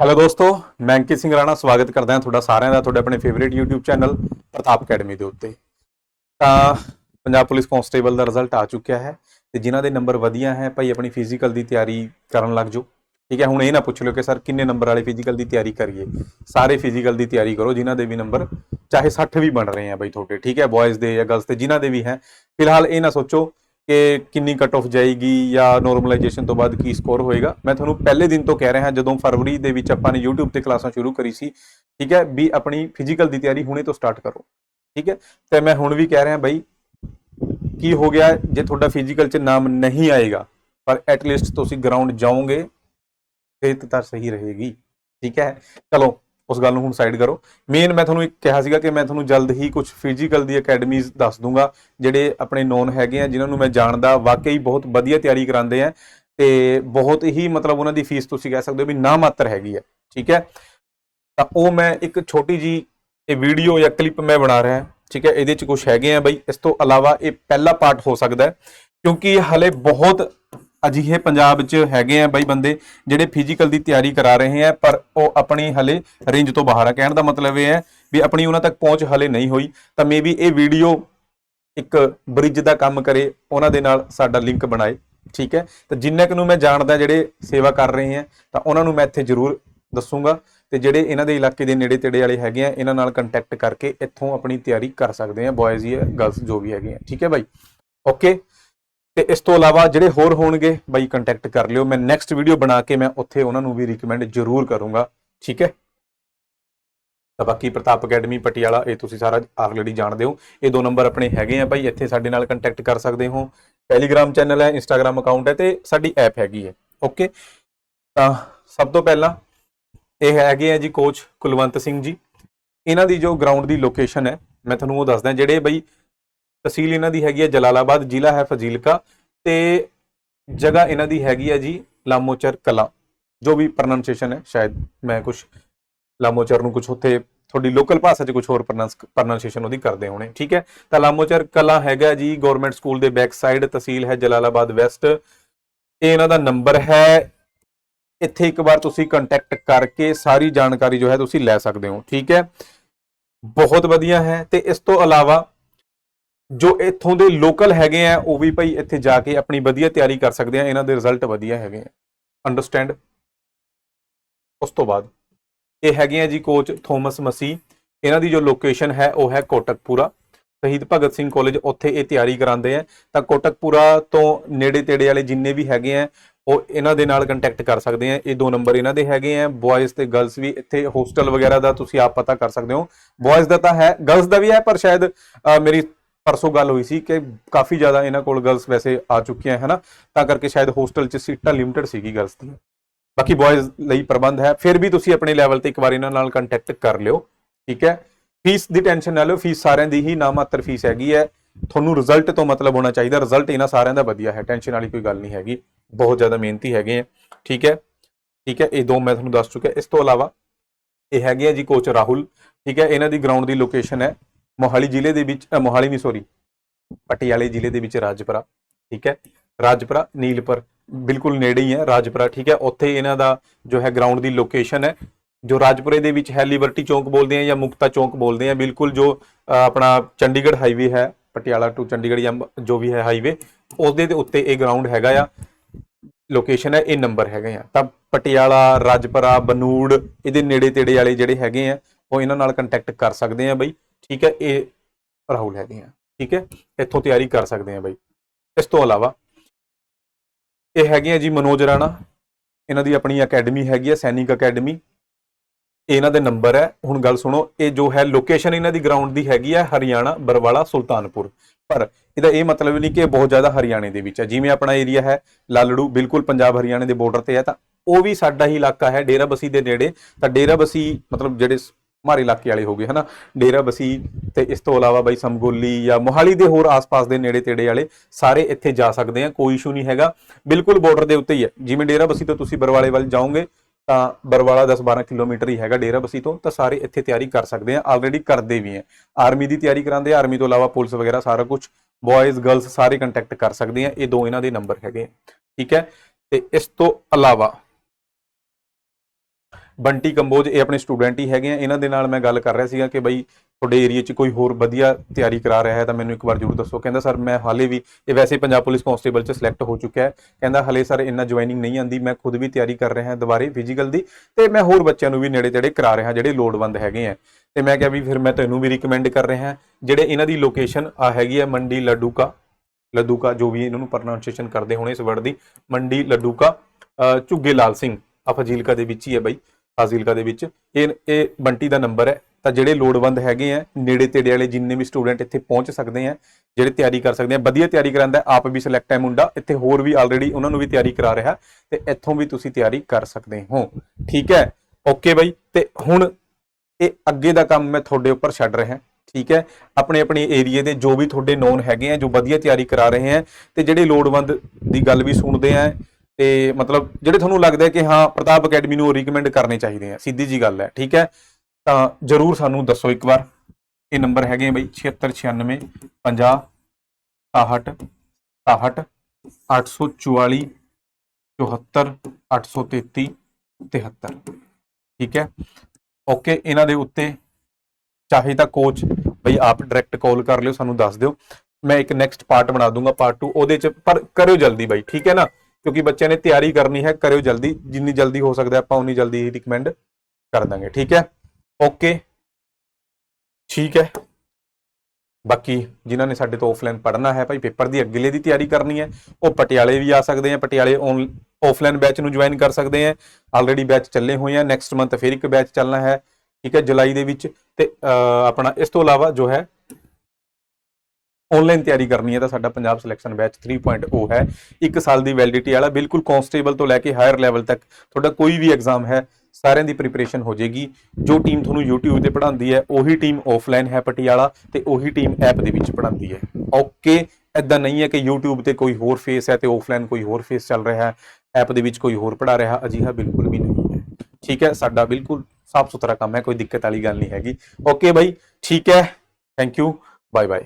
Hello ਦੋਸਤੋ, ਮੈਂ ਅੰਕਿਤ ਸਿੰਘ ਰਾਣਾ, ਸਵਾਗਤ ਕਰਦਾ ਹਾਂ ਤੁਹਾਡਾ ਸਾਰਿਆਂ ਦਾ, ਤੁਹਾਡੇ ਆਪਣੇ favourite YouTube channel Pratap academy ਦੇ ਉੱਤੇ। ਤਾਂ ਪੰਜਾਬ ਪੁਲਿਸ ਕਾਂਸਟੇਬਲ ਦਾ ਰਿਜ਼ਲਟ ਆ ਚੁੱਕਿਆ ਹੈ ਤੇ ਜਿਨ੍ਹਾਂ ਦੇ ਨੰਬਰ ਵਧੀਆ ਹੈ, ਭਾਈ ਆਪਣੀ ਫਿਜ਼ੀਕਲ ਦੀ ਤਿਆਰੀ ਕਰਨ ਲੱਗ ਜਾਓ। ਠੀਕ ਹੈ, ਹੁਣ ਇਹ ਨਾ ਪੁੱਛ ਲਿਓ ਕਿ ਸਰ ਕਿੰਨੇ ਨੰਬਰ ਵਾਲੇ ਫਿਜ਼ੀਕਲ ਦੀ ਤਿਆਰੀ ਕਰੀਏ? ਸਾਰੇ ਫਿਜ਼ੀਕਲ ਦੀ ਤਿਆਰੀ ਕਰੋ, ਜਿਨ੍ਹਾਂ ਦੇ ਵੀ ਨੰਬਰ ਚਾਹੇ 60 ਵੀ ਬਣ ਰਹੇ ਆ ਬਈ ਤੁਹਾਡੇ। ਠੀਕ ਹੈ ਬॉयਜ਼ ਦੇ ਜਾਂ ਗਰਲਸ ਦੇ, ਜਿਨ੍ਹਾਂ ਦੇ ਵੀ ਹੈ। ਫਿਲਹਾਲ ਇਹ ਨਾ ਸੋਚੋ ਕਿ ਕਿੰਨੀ ਕਟ ਆਫ ਜਾਏਗੀ ਜਾਂ ਨੋਰਮਲਾਈਜੇਸ਼ਨ ਤੋਂ ਬਾਅਦ ਕੀ ਸਕੋਰ ਹੋਏਗਾ? ਮੈਂ ਤੁਹਾਨੂੰ ਪਹਿਲੇ ਦਿਨ ਤੋਂ ਕਹਿ ਰਿਹਾ ਜਦੋਂ ਫਰਵਰੀ ਦੇ ਵਿੱਚ ਆਪਾਂ ਨੇ YouTube ਤੇ ਕਲਾਸਾਂ ਸ਼ੁਰੂ ਕਰੀ ਸੀ, ਠੀਕ ਹੈ, ਵੀ ਆਪਣੀ ਫਿਜ਼ੀਕਲ ਦੀ ਤਿਆਰੀ ਹੁਣੇ ਤੋਂ ਸਟਾਰਟ ਕਰੋ, ਠੀਕ ਹੈ? ਤੇ ਮੈਂ ਹੁਣ ਵੀ ਕਹਿ ਰਿਹਾ ਬਈ, ਕੀ ਹੋ ਗਿਆ? ਜੇ ਤੁਹਾਡਾ ਫਿਜ਼ੀਕਲ 'ਚ ਨਾਮ ਨਹੀਂ ਆਏਗਾ, ਪਰ ਐਟ ਲੀਸਟ ਤੁਸੀਂ ਗਰਾਊਂਡ ਜਾਓਗੇ, ਸਿਹਤ ਤਾਂ ਸਹੀ ਰਹੇਗੀ, ਠੀਕ ਹੈ? ਚਲੋ ਉਸ ਗੱਲ ਨੂੰ ਹੁਣ ਸਾਈਡ ਕਰੋ। ਮੇਨ ਮੈਂ ਤੁਹਾਨੂੰ ਇੱਕ ਕਿਹਾ ਸੀਗਾ ਕਿ ਮੈਂ ਤੁਹਾਨੂੰ ਜਲਦ ਹੀ ਕੁਝ ਫਿਜ਼ੀਕਲ ਦੀ ਅਕੈਡਮੀਜ਼ ਦੱਸ ਦੂੰਗਾ, ਜਿਹੜੇ ਆਪਣੇ ਨੋਨ ਹੈਗੇ ਆ, ਜਿਨ੍ਹਾਂ ਨੂੰ ਮੈਂ ਜਾਣਦਾ, ਵਾਕਈ ਬਹੁਤ ਵਧੀਆ ਤਿਆਰੀ ਕਰਾਉਂਦੇ ਆ ਤੇ ਬਹੁਤ ਹੀ ਮਤਲਬ ਉਹਨਾਂ ਦੀ ਫੀਸ ਤੁਸੀਂ ਕਹਿ ਸਕਦੇ ਹੋ ਵੀ ਨਾ ਮਾਤਰ ਹੈਗੀ ਹੈ ਠੀਕ ਹੈ? ਤਾਂ ਉਹ ਮੈਂ ਇੱਕ ਛੋਟੀ ਜੀ ਇਹ ਵੀਡੀਓ ਜਾਂ ਕਲਿੱਪ ਮੈਂ ਬਣਾ ਰਿਹਾ, ਠੀਕ ਹੈ? ਇਹਦੇ ਚ ਕੁਝ ਹੈਗੇ ਆ ਬਈ। ਇਸ ਤੋਂ ਇਲਾਵਾ ਇਹ ਪਹਿਲਾ ਪਾਰਟ ਹੋ ਸਕਦਾ ਹੈ, ਕਿਉਂਕਿ ਹਲੇ ਬਹੁਤ ਅਜਿਹੇ ਪੰਜਾਬ 'ਚ ਹੈਗੇ ਆ ਬਾਈ ਬੰਦੇ ਜਿਹੜੇ ਫਿਜ਼ੀਕਲ ਦੀ ਤਿਆਰੀ ਕਰਾ ਰਹੇ ਆ, ਪਰ ਉਹ ਆਪਣੀ ਹਲੇ ਰੇਂਜ ਤੋਂ ਬਾਹਰ ਆ। ਕਹਿਣ ਦਾ ਮਤਲਬ ਇਹ ਹੈ ਵੀ ਆਪਣੀ ਉਹਨਾਂ ਤੱਕ ਪਹੁੰਚ ਹਲੇ ਨਹੀਂ ਹੋਈ, ਤਾਂ ਮੇਬੀ ਇਹ ਵੀਡੀਓ ਇੱਕ ਬ੍ਰਿਜ ਦਾ ਕੰਮ ਕਰੇ, ਉਹਨਾਂ ਦੇ ਨਾਲ ਸਾਡਾ ਲਿੰਕ ਬਣਾਏ, ਠੀਕ ਹੈ? ਤਾਂ ਜਿੰਨੇ ਕੁ ਨੂੰ ਮੈਂ ਜਾਣਦਾ ਜਿਹੜੇ ਸੇਵਾ ਕਰ ਰਹੇ ਆ, ਤਾਂ ਉਹਨਾਂ ਨੂੰ ਮੈਂ ਇੱਥੇ ਜ਼ਰੂਰ ਦੱਸੂਗਾ ਤੇ ਜਿਹੜੇ ਇਹਨਾਂ ਦੇ ਇਲਾਕੇ ਦੇ ਨੇੜੇ ਤੇੜੇ ਵਾਲੇ ਹੈਗੇ ਆ, ਇਹਨਾਂ ਨਾਲ ਕੰਟੈਕਟ ਕਰਕੇ ਇੱਥੋਂ ਆਪਣੀ ਤਿਆਰੀ ਕਰ ਸਕਦੇ ਆ ਬॉयਜ਼ ਜਾਂ ਗਰਲਸ ਜੋ ਵੀ ਹੈਗੇ ਆ, ਠੀਕ ਹੈ ਬਾਈ? ਓਕੇ ਤੇ ਇਸ ਤੋਂ ਇਲਾਵਾ ਜਿਹੜੇ ਹੋਰ ਹੋਣਗੇ, ਬਾਈ ਕੰਟੈਕਟ ਕਰ ਲਿਓ। ਮੈਂ ਨੈਕਸਟ ਵੀਡੀਓ ਬਣਾ ਕੇ ਮੈਂ ਉੱਥੇ ਉਹਨਾਂ ਨੂੰ ਵੀ ਰეკਮੈਂਡ ਜ਼ਰੂਰ ਕਰੂੰਗਾ। ਠੀਕ ਹੈ? ਤਾਂ ਬਾਕੀ ਪ੍ਰਤਾਪ ਅਕੈਡਮੀ, ਪਟਿਆਲਾ, ਇਹ ਤੁਸੀਂ ਸਾਰਾ ਆਲਰੇਡੀ ਜਾਣਦੇ ਹੋ। ਇਹ ਦੋ ਨੰਬਰ ਆਪਣੇ ਹੈਗੇ ਆ ਭਾਈ ਇੱਥੇ ਸਾਡੇ ਨਾਲ ਕੰਟੈਕਟ ਕਰ ਸਕਦੇ ਹੋ। ਟੈਲੀਗ੍ਰਾਮ ਚੈਨਲ ਹੈ ਇੰਸਟਾਗ੍ਰam ਅਕਾਊਂਟ ਹੈ ਤੇ ਸਾਡੀ ਐਪ ਹੈਗੀ ਹੈ। ਓਕੇ ਤਾਂ ਸਭ ਤੋਂ ਪਹਿਲਾਂ ਇਹ ਹੈਗੇ ਆ ਜੀ ਕੋਚ ਕੁਲਵੰਤ ਸਿੰਘ ਜੀ। ਇਹਨਾਂ ਦੀ ਜੋ ਗਰਾਊਂਡ ਦੀ ਲੋਕੇਸ਼ਨ ਹੈ, ਮੈਂ ਤੁਹਾਨੂੰ ਉਹ ਦੱਸਦਾ, ਜਿਹੜੇ ਬਈ ਤਹਿਸੀਲ ਇਹਨਾਂ ਦੀ ਹੈਗੀ ਹੈ ਜਲਾਲਾਬਾਦ, ਜ਼ਿਲ੍ਹਾ ਹੈ ਫਜ਼ੀਲਕਾ ਤੇ ਜਗ੍ਹਾ ਇਹਨਾਂ ਦੀ ਹੈਗੀ ਹੈ ਜੀ ਲਾਮੋਚਰ ਕਲਾ, ਜੋ ਵੀ ਪ੍ਰੋਨਾਂਸੀਏਸ਼ਨ ਹੈ, ਸ਼ਾਇਦ ਮੈਂ ਕੁਝ ਲਾਮੋਚਰ ਨੂੰ ਕੁਝ ਉੱਥੇ ਤੁਹਾਡੀ ਲੋਕਲ ਭਾਸ਼ਾ 'ਚ ਕੁਝ ਹੋਰ ਪ੍ਰੋਨਾਂਸੀਏਸ਼ਨ ਉਹਦੀ ਕਰਦੇ ਹੋਣੇ, ਠੀਕ ਹੈ? ਤਾਂ ਲਾਮੋਚਰ ਕਲਾ ਹੈਗਾ ਜੀ ਗਵਰਨਮੈਂਟ ਸਕੂਲ ਦੇ ਬੈਕ ਸਾਈਡ ਤਹਿਸੀਲ ਹੈ ਜਲਾਲਾਬਾਦ ਵੈਸਟ ਇਹ ਇਹਨਾਂ ਦਾ ਨੰਬਰ ਹੈ। ਇੱਥੇ ਇੱਕ ਵਾਰ ਤੁਸੀਂ ਕੰਟੈਕਟ ਕਰਕੇ ਸਾਰੀ ਜਾਣਕਾਰੀ ਜੋ ਹੈ ਤੁਸੀਂ ਲੈ ਸਕਦੇ ਹੋ, ਠੀਕ ਹੈ? ਬਹੁਤ ਵਧੀਆ ਹੈ ਤੇ ਇਸ ਤੋਂ ਇਲਾਵਾ ਜੋ ਇੱਥੋਂ ਦੇ ਲੋਕਲ ਹੈਗੇ ਆ, ਉਹ ਵੀ ਭਾਈ ਇੱਥੇ ਜਾ ਕੇ ਆਪਣੀ ਵਧੀਆ ਤਿਆਰੀ ਕਰ ਸਕਦੇ ਆ, ਇਹਨਾਂ ਦੇ ਰਿਜ਼ਲਟ ਵਧੀਆ ਹੈਗੇ ਆ। ਅੰਡਰਸਟੈਂਡ ਉਸ ਤੋਂ ਬਾਅਦ ਇਹ ਹੈਗੇ ਆ ਜੀ ਕੋਚ ਥੋਮਸ ਮਸੀ ਇਹਨਾਂ ਦੀ ਜੋ ਲੋਕੇਸ਼ਨ ਹੈ, ਉਹ ਹੈ ਕੋਟਕਪੂਰਾ। ਸ਼ਹੀਦ ਭਗਤ ਸਿੰਘ ਕਾਲਜ ਉੱਥੇ ਇਹ ਤਿਆਰੀ ਕਰਾਉਂਦੇ ਆ। ਤਾਂ ਕੋਟਕਪੂਰਾ ਤੋਂ ਨੇੜੇ ਤੇੜੇ ਵਾਲੇ ਜਿੰਨੇ ਵੀ ਹੈਗੇ ਆ, ਉਹ ਇਹਨਾਂ ਦੇ ਨਾਲ ਕੰਟੈਕਟ ਕਰ ਸਕਦੇ ਆ। ਇਹ ਦੋ ਨੰਬਰ ਇਹਨਾਂ ਦੇ ਹੈਗੇ ਆ। ਬॉयਜ਼ ਤੇ ਗਰਲਸ ਵੀ ਇੱਥੇ ਹੋਸਟਲ ਵਗੈਰਾ ਦਾ ਤੁਸੀਂ ਆਪ ਪਤਾ ਕਰ ਸਕਦੇ ਹੋ। ਬॉयਜ਼ ਦਾ ਤਾਂ ਹੈ ਗਰਲਸ ਦਾ ਵੀ ਹੈ, ਪਰ ਸ਼ਾਇਦ ਮੇਰੀ ਪਰਸੋਂ ਗੱਲ ਹੋਈ ਸੀ ਕਿ ਕਾਫੀ ਜ਼ਿਆਦਾ ਇਹਨਾਂ ਕੋਲ ਗਰਲਸ ਵੈਸੇ ਆ ਚੁੱਕੀਆਂ ਹੈ ਨਾ ਤਾਂ ਕਰਕੇ ਸ਼ਾਇਦ ਹੋਸਟਲ 'ਚ ਸੀਟਾਂ ਲਿਮਟਿਡ ਸੀਗੀ ਗਰਲਸ ਦੀਆਂ। ਬਾਕੀ ਬॉयਜ਼ ਲਈ ਪ੍ਰਬੰਧ ਹੈ, ਫਿਰ ਵੀ ਤੁਸੀਂ ਆਪਣੇ ਲੈਵਲ ਤੇ ਇੱਕ ਵਾਰ ਇਹਨਾਂ ਨਾਲ ਕੰਟੈਕਟ ਕਰ ਲਿਓ, ਠੀਕ ਹੈ? ਫੀਸ ਦੀ ਟੈਨਸ਼ਨ ਨਾ ਲਿਓ ਫੀਸ ਸਾਰਿਆਂ ਦੀ ਹੀ ਨਾਮਾਤਰ ਫੀਸ ਹੈਗੀ ਹੈ। ਤੁਹਾਨੂੰ ਰਿਜ਼ਲਟ ਤੋਂ ਮਤਲਬ ਹੋਣਾ ਚਾਹੀਦਾ ਰਿਜ਼ਲਟ ਇਹਨਾਂ ਸਾਰਿਆਂ ਦਾ ਵਧੀਆ ਹੈ ਟੈਨਸ਼ਨ ਵਾਲੀ ਕੋਈ ਗੱਲ ਨਹੀਂ ਹੈਗੀ, ਬਹੁਤ ਜ਼ਿਆਦਾ ਮਿਹਨਤੀ ਹੈਗੇ ਆ, ਠੀਕ ਹੈ? ਠੀਕ ਹੈ, ਇਹ ਦੋ ਮੈਂ ਤੁਹਾਨੂੰ ਦੱਸ ਚੁੱਕਿਆ। ਇਸ ਤੋਂ ਇਲਾਵਾ ਇਹ ਹੈਗੇ ਆ ਜੀ ਕੋਚ ਰਾਹੁਲ, ਠੀਕ ਹੈ? ਇਹਨਾਂ ਦੀ ਗਰਾਊਂਡ ਦੀ ਲੋਕੇਸ਼ਨ ਹੈ। ਮੋਹਾਲੀ ਜ਼ਿਲ੍ਹੇ ਦੇ ਵਿੱਚ ਅ, ਮੋਹਾਲੀ ਨਹੀਂ ਸੌਰੀ ਪਟਿਆਲੇ ਜ਼ਿਲ੍ਹੇ ਦੇ ਵਿੱਚ ਰਾਜਪੁਰਾ ਠੀਕ ਹੈ? ਰਾਜਪੁਰਾ ਨੀਲਪੁਰ ਬਿਲਕੁਲ ਨੇੜੇ ਹੀ ਹੈ ਰਾਜਪੁਰਾ ਠੀਕ ਹੈ? ਉੱਥੇ ਇਹਨਾਂ ਦਾ ਜੋ ਹੈ ਗਰਾਊਂਡ ਦੀ ਲੋਕੇਸ਼ਨ ਹੈ ਜੋ ਰਾਜਪੁਰੇ ਦੇ ਵਿੱਚ ਹੈ ਲਿਬਰਟੀ ਚੌਂਕ ਬੋਲਦੇ ਆ ਜਾਂ ਮੁਕਤਾ ਚੌਂਕ ਬੋਲਦੇ ਆ ਬਿਲਕੁਲ ਜੋ ਅ, ਆਪਣਾ ਚੰਡੀਗੜ੍ਹ ਹਾਈਵੇ ਹੈ ਪਟਿਆਲਾ ਟੂ ਚੰਡੀਗੜ੍ਹ ਜਾਂ ਜੋ ਵੀ ਹੈ ਹਾਈਵੇ ਉਹਦੇ ਦੇ ਉੱਤੇ ਇਹ ਗਰਾਊਂਡ ਹੈਗਾ ਆ ਲੋਕੇਸ਼ਨ ਹੈ ਇਹ ਨੰਬਰ ਹੈਗੇ ਆ। ਤਾਂ ਪਟਿਆਲਾ ਰਾਜਪੁਰਾ ਬਨੂੜ ਇਹਦੇ ਨੇੜੇ ਤੇੜੇ ਵਾਲੇ ਜਿਹੜੇ ਹੈਗੇ ਆ ਉਹ ਇਹਨਾਂ ਨਾਲ ਕੰਟੈਕਟ ਕਰ ਸਕਦੇ ਆ ਬਈ। ਠੀਕ ਹੈ ਇਹ ਰਾਹੁਲ ਹੈਗੇ ਆ, ਠੀਕ ਹੈ, ਇੱਥੋਂ ਤਿਆਰੀ ਕਰ ਸਕਦੇ ਆ ਬਾਈ। ਇਸ ਤੋਂ ਇਲਾਵਾ ਇਹ ਹੈਗੇ ਆ ਜੀ ਮਨੋਜ ਰਾਣਾ, ਇਹਨਾਂ ਦੀ ਆਪਣੀ ਅਕੈਡਮੀ ਹੈਗੀ ਹੈ ਸੈਨਿਕ ਅਕੈਡਮੀ। ਇਹ ਇਹਨਾਂ ਦੇ ਨੰਬਰ ਹੈ, ਹੁਣ ਗੱਲ ਸੁਣੋ, ਇਹ ਜੋ ਹੈ ਲੋਕੇਸ਼ਨ ਇਹਨਾਂ ਦੀ ਗਰਾਊਂਡ ਦੀ ਹੈਗੀ ਹੈ ਹਰਿਆਣਾ, ਬਰਵਾਲਾ, ਸੁਲਤਾਨਪੁਰ। ਪਰ ਇਹਦਾ ਇਹ ਮਤਲਬ ਨਹੀਂ ਕਿ ਇਹ ਬਹੁਤ ਜ਼ਿਆਦਾ ਹਰਿਆਣੇ ਦੇ ਵਿੱਚ ਹੈ। ਜਿਵੇਂ ਆਪਣਾ ਏਰੀਆ ਹੈ ਲਾਲੜੂ, ਬਿਲਕੁਲ ਪੰਜਾਬ ਹਰਿਆਣੇ ਦੇ ਬਾਰਡਰ ਤੇ ਹੈ, ਤਾਂ ਉਹ ਵੀ ਸਾਡਾ ਹੀ ਇਲਾਕਾ ਹੈ, ਡੇਰਾਬਸੀ ਦੇ ਨੇੜੇ। ਤਾਂ ਡੇਰਾਬਸੀ ਮਤਲਬ ਜਿਹੜੇ ਮਾਰੇ ਇਲਾਕੇ ਵਾਲੇ ਹੋ ਗਏ, ਹਨਾ? ਡੇਰਾ ਬਸੀ ਤੇ ਇਸ ਤੋਂ ਇਲਾਵਾ ਬਾਈ ਸਮਗੋਲੀ ਜਾਂ ਮੋਹਾਲੀ ਦੇ ਹੋਰ ਆਸ-ਪਾਸ ਦੇ ਨੇੜੇ ਤੇੜੇ ਵਾਲੇ ਸਾਰੇ ਇੱਥੇ ਜਾ ਸਕਦੇ ਆ, ਕੋਈ ਇਸ਼ੂ ਨਹੀਂ ਹੈਗਾ। ਬਿਲਕੁਲ ਬਾਰਡਰ ਦੇ ਉੱਤੇ ਹੀ ਹੈ। ਜਿਵੇਂ ਡੇਰਾ ਬਸੀ ਤੋਂ ਤੁਸੀਂ ਬਰਵਾਲੇ ਵੱਲ ਜਾਓਗੇ, ਤਾਂ ਬਰਵਾਲਾ 10-12 ਕਿਲੋਮੀਟਰ ਹੀ ਹੈਗਾ ਡੇਰਾ ਬਸੀ ਤੋਂ, ਤਾਂ ਸਾਰੇ ਇੱਥੇ ਤਿਆਰੀ ਕਰ ਸਕਦੇ ਆ ਆਲਰੇਡੀ ਕਰਦੇ ਵੀ ਆ। ਆਰਮੀ ਦੀ ਤਿਆਰੀ ਕਰਾਉਂਦੇ ਆ ਆਰਮੀ ਤੋਂ ਇਲਾਵਾ ਪੁਲਿਸ ਵਗੈਰਾ ਸਾਰਾ ਕੁਝ ਬॉयਜ਼ ਗਰਲਸ ਸਾਰੇ ਕੰਟੈਕਟ ਕਰ ਸਕਦੇ ਆ। ਇਹ ਦੋ ਇਹਨਾਂ ਦੇ ਨੰਬਰ ਹੈਗੇ ਠੀਕ ਹੈ? ਤੇ ਇਸ ਤੋਂ ਇਲਾਵਾ ਬੰਟੀ ਕੰਬੋਜ ਇਹ ਆਪਣੇ ਸਟੂਡੈਂਟ ਹੀ ਹੈਗੇ ਆ। ਇਹਨਾਂ ਦੇ ਨਾਲ ਮੈਂ ਗੱਲ ਕਰ ਰਿਹਾ ਸੀਗਾ ਕਿ ਬਈ ਤੁਹਾਡੇ ਏਰੀਆ 'ਚ ਕੋਈ ਹੋਰ ਵਧੀਆ ਤਿਆਰੀ ਕਰਾ ਰਿਹਾ ਹੈ ਤਾਂ ਮੈਨੂੰ ਇੱਕ ਵਾਰ ਜ਼ਰੂਰ ਦੱਸੋ। ਕਹਿੰਦਾ, ਸਰ, ਮੈਂ ਹਾਲੇ ਵੀ ਇਹ ਵੈਸੇ ਪੰਜਾਬ ਪੁਲਿਸ ਕਾਂਸਟੇਬਲ 'ਚ ਸਿਲੈਕਟ ਹੋ ਚੁੱਕਿਆ ਹੈ। ਕਹਿੰਦਾ, ਹਾਲੇ ਸਰ, ਇੰਨਾ ਜੁਆਇਨਿੰਗ ਨਹੀਂ ਆਂਦੀ। ਮੈਂ ਖੁਦ ਵੀ ਤਿਆਰੀ ਕਰ ਰਿਹਾ ਹਾਂ ਦੁਬਾਰੇ ਫਿਜ਼ੀਕਲ ਦੀ ਤੇ ਮੈਂ ਹੋਰ ਬੱਚਿਆਂ ਨੂੰ ਵੀ ਨੇੜੇ ਤੇੜੇ ਕਰਾ ਰਿਹਾ ਜਿਹੜੇ ਲੋੜਵੰਦ ਹੈਗੇ ਆ। ਤੇ ਮੈਂ ਕਿਹਾ ਵੀ ਫਿਰ ਮੈਂ ਤੈਨੂੰ ਵੀ ਰਿਕਮੈਂਡ ਕਰ ਰਿਹਾ ਜਿਹੜੇ ਇਹਨਾਂ ਦੀ ਲੋਕੇਸ਼ਨ ਆ ਹੈਗੀ ਹੈ ਮੰਡੀ ਲੱਡੂਕਾ ਲੱਡੂਕਾ ਜੋ ਵੀ ਇਹਨਾਂ ਨੂੰ ਪ੍ਰੋਨਾਂਸੀਏਸ਼ਨ ਕਰਦੇ ਹੋਣੇ ਇਸ ਵਰਡ ਦੀ, ਮੰਡੀ ਲੱਡੂਕਾ ਝੁੱਗੇ ਲਾਲ ਸਿੰਘ ਆ ਫਜ਼ੀਲਕਾ ਦੇ ਵਿੱਚ ਹੀ ਹੈ ਬਾਈ। ਫਾਜ਼ਿਲਕਾ ਦੇ ਵਿੱਚ। ਇਹ ਇਹ ਬੰਟੀ ਦਾ ਨੰਬਰ ਹੈ। ਤਾਂ ਜਿਹੜੇ ਲੋੜਵੰਦ ਹੈਗੇ ਆ, ਨੇੜੇ ਤੇੜੇ ਵਾਲੇ ਜਿੰਨੇ ਵੀ ਸਟੂਡੈਂਟ ਇੱਥੇ ਪਹੁੰਚ ਸਕਦੇ ਆ, ਜਿਹੜੇ ਤਿਆਰੀ ਕਰ ਸਕਦੇ ਆ, ਵਧੀਆ ਤਿਆਰੀ ਕਰਾਂਦਾ ਆਪ ਵੀ ਸਿਲੈਕਟ ਹੈ ਮੁੰਡਾ। ਇੱਥੇ ਹੋਰ ਵੀ ਆਲਰੇਡੀ ਉਹਨਾਂ ਨੂੰ ਵੀ ਤਿਆਰੀ ਕਰਾ ਰਿਹਾ ਤੇ ਇੱਥੋਂ ਵੀ ਤੁਸੀਂ ਤਿਆਰੀ ਕਰ ਸਕਦੇ ਹੋ। ਠੀਕ ਹੈ? Okay bye. ਤੇ ਹੁਣ ਇਹ ਅੱਗੇ ਦਾ ਕੰਮ ਮੈਂ ਤੁਹਾਡੇ ਉੱਪਰ ਛੱਡ ਰਿਹਾ। ਠੀਕ ਹੈ? ਆਪਣੇ ਆਪਣੇ ਏਰੀਏ ਦੇ ਜੋ ਵੀ ਤੁਹਾਡੇ ਨੋਨ ਹੈਗੇ ਆ, ਜੋ ਵਧੀਆ ਤਿਆਰੀ ਕਰਾ ਰਹੇ ਆ, ਤੇ ਜਿਹੜੇ ਲੋੜਵੰਦ ਦੀ ਗੱਲ ਵੀ ਸੁਣਦੇ ਆ ਤੇ ਮਤਲਬ ਜਿਹੜੇ ਤੁਹਾਨੂੰ ਲੱਗਦਾ ਕਿ ਹਾਂ, ਪ੍ਰਤਾਪ ਅਕੈਡਮੀ ਨੂੰ ਰਿਕਮੈਂਡ ਕਰਨੇ ਚਾਹੀਦੇ ਆ, ਸਿੱਧੀ ਜੀ ਗੱਲ ਹੈ, ਠੀਕ ਹੈ? ਤਾਂ ਜਰੂਰ ਸਾਨੂੰ ਦੱਸੋ ਇੱਕ ਵਾਰ, ਇਹ ਨੰਬਰ ਹੈਗੇ ਆ ਬਈ 7696 50 61 67 844 74 833 73 ਠੀਕ ਹੈ? ਓਕੇ ਇਹਨਾਂ ਦੇ ਉੱਤੇ ਚਾਹੇ ਤਾਂ ਕੋਚ ਬਈ ਆਪ ਡਾਇਰੈਕਟ ਕਾਲ ਕਰ ਲਿਓ, ਸਾਨੂੰ ਦੱਸ ਦਿਓ। ਮੈਂ ਇੱਕ ਨੈਕਸਟ ਪਾਰਟ ਬਣਾ ਦੂੰਗਾ ਪਾਰਟ 2 ਉਹਦੇ ਚ, ਪਰ ਕਰਿਓ ਜਲਦੀ ਬਾਈ, ਠੀਕ ਹੈ ਨਾ? ਕਿਉਂਕਿ ਬੱਚਿਆਂ ਨੇ ਤਿਆਰੀ ਕਰਨੀ ਹੈ, ਕਰਿਓ ਜਲਦੀ, ਜਿੰਨੀ ਜਲਦੀ ਹੋ ਸਕਦਾ ਆਪਾਂ ਉਨੀ ਜਲਦੀ ਹੀ ਰਿਕਮੈਂਡ ਕਰ ਦਾਂਗੇ, ਠੀਕ ਹੈ? ਓਕੇ ਠੀਕ ਹੈ। ਬਾਕੀ ਜਿਨ੍ਹਾਂ ਨੇ ਸਾਡੇ ਤੋਂ ਆਫਲਾਈਨ ਪੜ੍ਹਨਾ ਹੈ, ਭਾਈ ਪੇਪਰ ਦੀ ਅਗਲੇ ਦੀ ਤਿਆਰੀ ਕਰਨੀ ਹੈ, ਉਹ ਪਟਿਆਲੇ ਵੀ ਆ ਸਕਦੇ ਆ ਪਟਿਆਲੇ ਆਫਲਾਈਨ ਬੈਚ ਨੂੰ ਜੁਆਇਨ ਕਰ ਸਕਦੇ ਆ ਆਲਰੇਡੀ ਬੈਚ ਚੱਲੇ ਹੋਏ ਆ ਨੈਕਸਟ ਮੰਥ ਫਿਰ ਇੱਕ ਬੈਚ ਚੱਲਣਾ ਹੈ, ਠੀਕ ਹੈ, ਜੁਲਾਈ ਦੇ ਵਿੱਚ। ਤੇ ਆਪਣਾ ਇਸ ਤੋਂ ਇਲਾਵਾ ਜੋ ਹੈ ਆਨਲਾਈਨ ਤਿਆਰੀ ਕਰਨੀ ਹੈ ਤਾਂ ਸਾਡਾ ਪੰਜਾਬ ਸਿਲੈਕਸ਼ਨ ਬੈਚ 3.0 ਹੈ। ਇੱਕ ਸਾਲ ਦੀ ਵੈਲਿਡਿਟੀ ਵਾਲਾ, ਬਿਲਕੁਲ ਕਾਂਸਟੇਬਲ ਤੋਂ ਲੈ ਕੇ ਹਾਇਰ ਲੈਵਲ ਤੱਕ ਤੁਹਾਡਾ ਕੋਈ ਵੀ ਐਗਜ਼ਾਮ ਹੈ, ਸਾਰਿਆਂ ਦੀ ਪ੍ਰੀਪਰੇਸ਼ਨ ਹੋ ਜਾਏਗੀ। ਜੋ ਟੀਮ ਤੁਹਾਨੂੰ YouTube ਤੇ ਪੜ੍ਹਾਉਂਦੀ ਹੈ, ਉਹੀ ਟੀਮ ਆਫਲਾਈਨ ਹੈ ਪਟਿਆਲਾ ਤੇ ਉਹੀ ਟੀਮ ਐਪ ਦੇ ਵਿੱਚ ਪੜ੍ਹਾਉਂਦੀ ਹੈ। ਓਕੇ ਐਦਾਂ ਨਹੀਂ ਹੈ ਕਿ YouTube ਤੇ ਕੋਈ ਹੋਰ ਫੇਸ ਹੈ ਤੇ ਆਫਲਾਈਨ ਕੋਈ ਹੋਰ ਫੇਸ ਚੱਲ ਰਿਹਾ ਹੈ ਐਪ ਦੇ ਵਿੱਚ ਕੋਈ ਹੋਰ ਪੜ੍ਹਾ ਰਿਹਾ, ਅਜਿਹਾ ਬਿਲਕੁਲ ਵੀ ਨਹੀਂ ਹੈ। ਠੀਕ ਹੈ, ਸਾਡਾ ਬਿਲਕੁਲ ਸਾਫ਼ ਸੁਥਰਾ ਕੰਮ ਹੈ, ਕੋਈ ਦਿੱਕਤ ਵਾਲੀ ਗੱਲ ਨਹੀਂ ਹੈਗੀ। ਓਕੇ ਬਾਈ, ਠੀਕ ਹੈ ਥੈਂਕ ਯੂ ਬਾਏ ਬਾਏ